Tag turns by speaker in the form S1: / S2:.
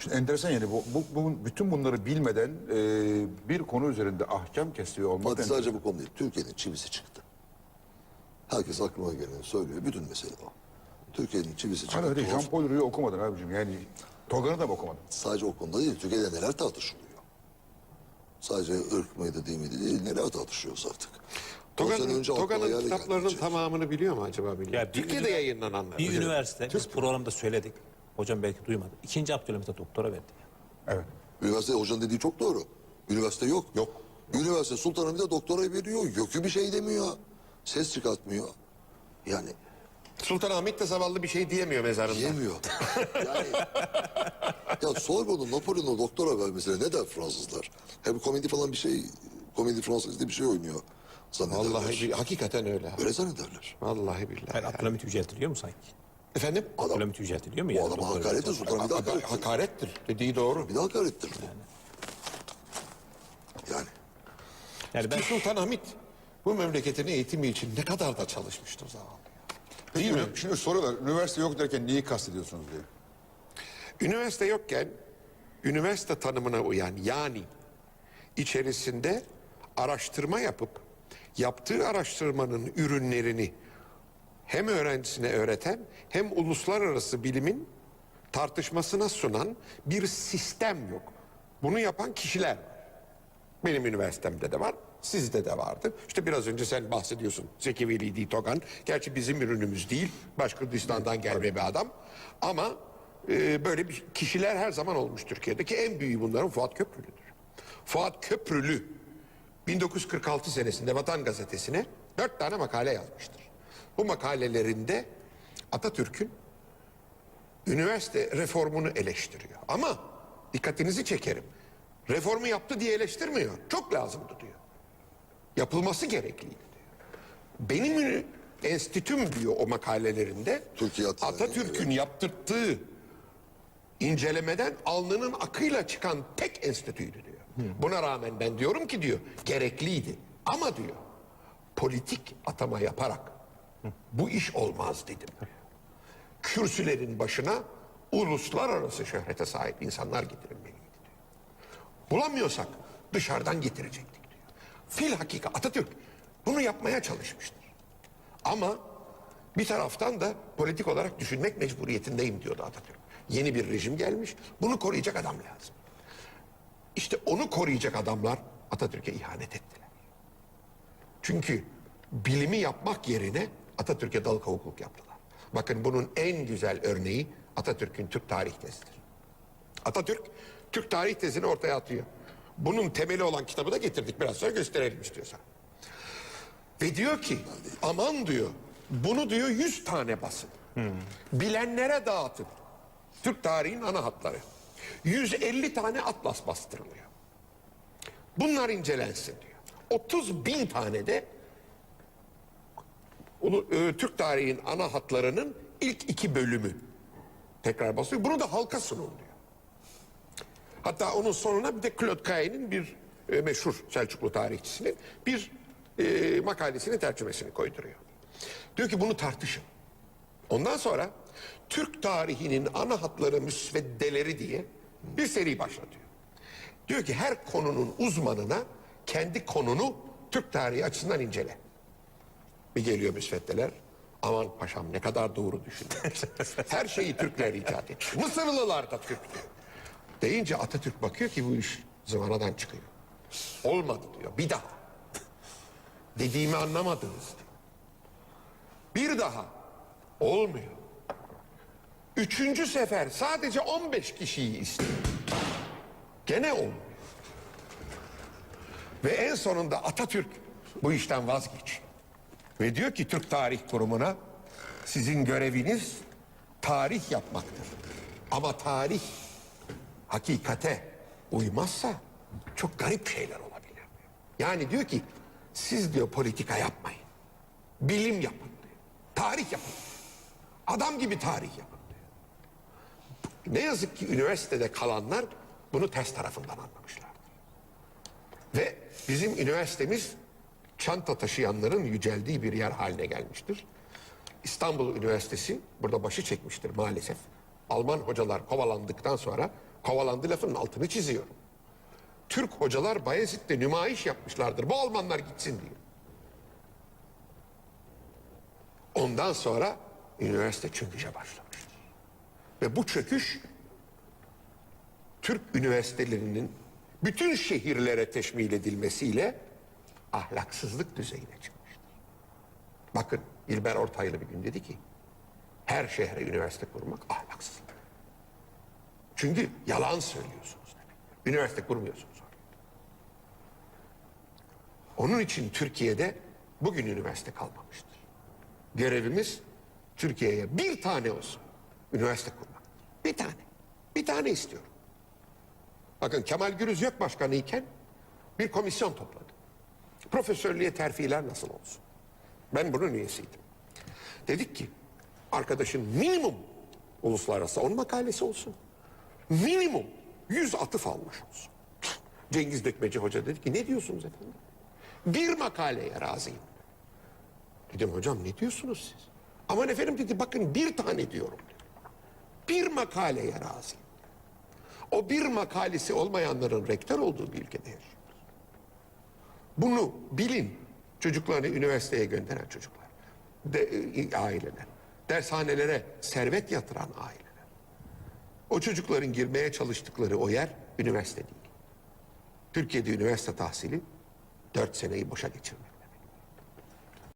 S1: Şimdi enteresan yani bu, bu, bu- bütün bunları bilmeden e, bir konu üzerinde ahkam kesiyor olmak
S2: Fatih sadece bu konu değil. Türkiye'nin çivisi çıktı. Herkes aklına geleni söylüyor. Bütün mesele o. Türkiye'nin çivisi çıktı.
S1: Hani öyle Jean Paul Rüyü okumadın abicim yani Togan'ı da mı okumadın?
S2: Sadece o konuda değil. Türkiye'de neler tartışılıyor. Sadece ırk mıydı değil miydi değil. Neler tartışıyoruz artık.
S3: Toga'nın,
S2: önce aklıma
S3: Toga'nın
S2: geldi
S3: kitaplarının tamamını biliyor mu acaba bilmiyorum.
S4: Ya
S3: Türkiye'de yayınlananlar.
S4: Bir üniversite, biz programda söyledik. Hocam belki duymadı. İkinci Abdülhamit'e doktora verdi.
S1: Evet.
S2: Üniversite hocanın dediği çok doğru. Üniversite yok.
S1: Yok.
S2: Üniversite Sultanahmet'e doktora veriyor. Yökü bir şey demiyor. Ses çıkartmıyor. Yani
S3: Sultanahmet de zavallı bir şey diyemiyor mezarında.
S2: yemiyor. yani ya Sorbonne'un Napolyon'a doktora vermesine ne der Fransızlar? Hem komedi falan bir şey, komedi Fransız diye bir şey oynuyor zannederler.
S3: Vallahi bir- hakikaten öyle.
S2: Öyle zannederler.
S3: Vallahi billahi.
S4: Hayır, Abdülhamit yüceltiliyor mu sanki?
S3: Efendim?
S2: Adam,
S4: Abdülhamit yüceltiliyor mu?
S2: bu
S4: yani?
S2: adama
S4: Doktora
S2: hakarettir.
S4: verdi.
S2: Sultanahmet'e
S3: Haka-
S2: hakarettir.
S3: hakarettir. Dediği doğru.
S2: Bir de hakarettir. Yani
S4: Yani ben
S3: Ki Sultanahmet bu memleketin eğitimi için ne kadar da çalışmıştır zavallı. Değil mi?
S1: Şimdi soruyorlar üniversite yok derken neyi kastediyorsunuz diye.
S3: Üniversite yokken üniversite tanımına uyan yani içerisinde araştırma yapıp yaptığı araştırmanın ürünlerini hem öğrencisine öğreten hem uluslararası bilimin tartışmasına sunan bir sistem yok. Bunu yapan kişiler var. Benim üniversitemde de var. Sizde de vardı. İşte biraz önce sen bahsediyorsun. Zeki Velidi Togan. Gerçi bizim ürünümüz değil. Başkürdistan'dan gelme bir adam. Ama e, böyle bir kişiler her zaman olmuş Türkiye'deki. En büyüğü bunların Fuat Köprülü'dür. Fuat Köprülü 1946 senesinde Vatan Gazetesi'ne dört tane makale yazmıştır. Bu makalelerinde Atatürk'ün üniversite reformunu eleştiriyor. Ama dikkatinizi çekerim. Reformu yaptı diye eleştirmiyor. Çok lazımdı diyor. Yapılması gerekliydi diyor. Benim enstitüm diyor o makalelerinde Atatürk'ün yaptırttığı incelemeden alnının akıyla çıkan tek enstitüydü diyor. Buna rağmen ben diyorum ki diyor gerekliydi. Ama diyor politik atama yaparak bu iş olmaz dedim. Kürsülerin başına uluslararası şöhrete sahip insanlar getirilmeliydi. Bulamıyorsak dışarıdan getirecektik diyor. Fil hakika Atatürk bunu yapmaya çalışmıştır. Ama bir taraftan da politik olarak düşünmek mecburiyetindeyim diyordu Atatürk. Yeni bir rejim gelmiş. Bunu koruyacak adam lazım. İşte onu koruyacak adamlar Atatürk'e ihanet ettiler. Çünkü bilimi yapmak yerine Atatürk'e dal kavukluk yaptılar. Bakın bunun en güzel örneği Atatürk'ün Türk tarih tezidir. Atatürk Türk tarih tezini ortaya atıyor. Bunun temeli olan kitabı da getirdik biraz sonra gösterelim istiyorsan. Ve diyor ki aman diyor bunu diyor 100 tane basın. Bilenlere dağıtın. Türk tarihinin ana hatları. 150 tane atlas bastırılıyor. Bunlar incelensin diyor. 30 bin tane de Ulu- e, Türk tarihinin ana hatlarının ilk iki bölümü tekrar basıyor. Bunu da halka sunun diyor. Hatta onun sonuna bir de Claude Caillet'in bir e, meşhur Selçuklu tarihçisinin bir e, makalesini tercümesini koyduruyor. Diyor ki bunu tartışın. Ondan sonra Türk tarihinin ana hatları müsveddeleri diye bir seri başlatıyor. Diyor ki her konunun uzmanına kendi konunu Türk tarihi açısından incele. Bir geliyor müsveddeler. Aman paşam ne kadar doğru düşünüyor. Her şeyi Türkler icat etmiş. Mısırlılar da Türk diyor. Deyince Atatürk bakıyor ki bu iş zıvanadan çıkıyor. Olmadı diyor. Bir daha. Dediğimi anlamadınız diyor. Bir daha. Olmuyor. Üçüncü sefer sadece 15 kişiyi istiyor. Gene olmuyor. Ve en sonunda Atatürk bu işten vazgeçiyor. Ve diyor ki Türk Tarih Kurumu'na sizin göreviniz tarih yapmaktır. Ama tarih hakikate uymazsa çok garip şeyler olabilir. Yani diyor ki siz diyor politika yapmayın. Bilim yapın diyor. Tarih yapın. Adam gibi tarih yapın diyor. Ne yazık ki üniversitede kalanlar bunu ters tarafından anlamışlardır. Ve bizim üniversitemiz çanta taşıyanların yüceldiği bir yer haline gelmiştir. İstanbul Üniversitesi burada başı çekmiştir maalesef. Alman hocalar kovalandıktan sonra Kovalandı lafının altını çiziyorum. Türk hocalar Bayezid'de nümayiş yapmışlardır. Bu Almanlar gitsin diye. Ondan sonra üniversite çöküşe başlamıştır. Ve bu çöküş Türk üniversitelerinin bütün şehirlere teşmil edilmesiyle ahlaksızlık düzeyine çıkmıştır. Bakın İlber Ortaylı bir gün dedi ki her şehre üniversite kurmak ahlaksızlık. Çünkü yalan söylüyorsunuz demek. Üniversite kurmuyorsunuz. Onun için Türkiye'de bugün üniversite kalmamıştır. Görevimiz Türkiye'ye bir tane olsun üniversite kurmak. Bir tane. Bir tane istiyorum. Bakın Kemal Gürüz yok başkanı iken bir komisyon topladı. Profesörlüğe terfiler nasıl olsun? Ben bunun üyesiydim. Dedik ki arkadaşın minimum uluslararası on makalesi olsun. Minimum yüz atıf almış olsun. Cengiz Dökmeci Hoca dedi ki ne diyorsunuz efendim? Bir makaleye razıyım. Dedim hocam ne diyorsunuz siz? Aman efendim dedi bakın bir tane diyorum. Bir makaleye razıyım. O bir makalesi olmayanların rektör olduğu bir ülkede yaşıyoruz. Bunu bilin çocuklarını üniversiteye gönderen çocuklar, de, e, aileler, dershanelere servet yatıran aileler. O çocukların girmeye çalıştıkları o yer üniversite değil. Türkiye'de üniversite tahsili dört seneyi boşa geçirmek.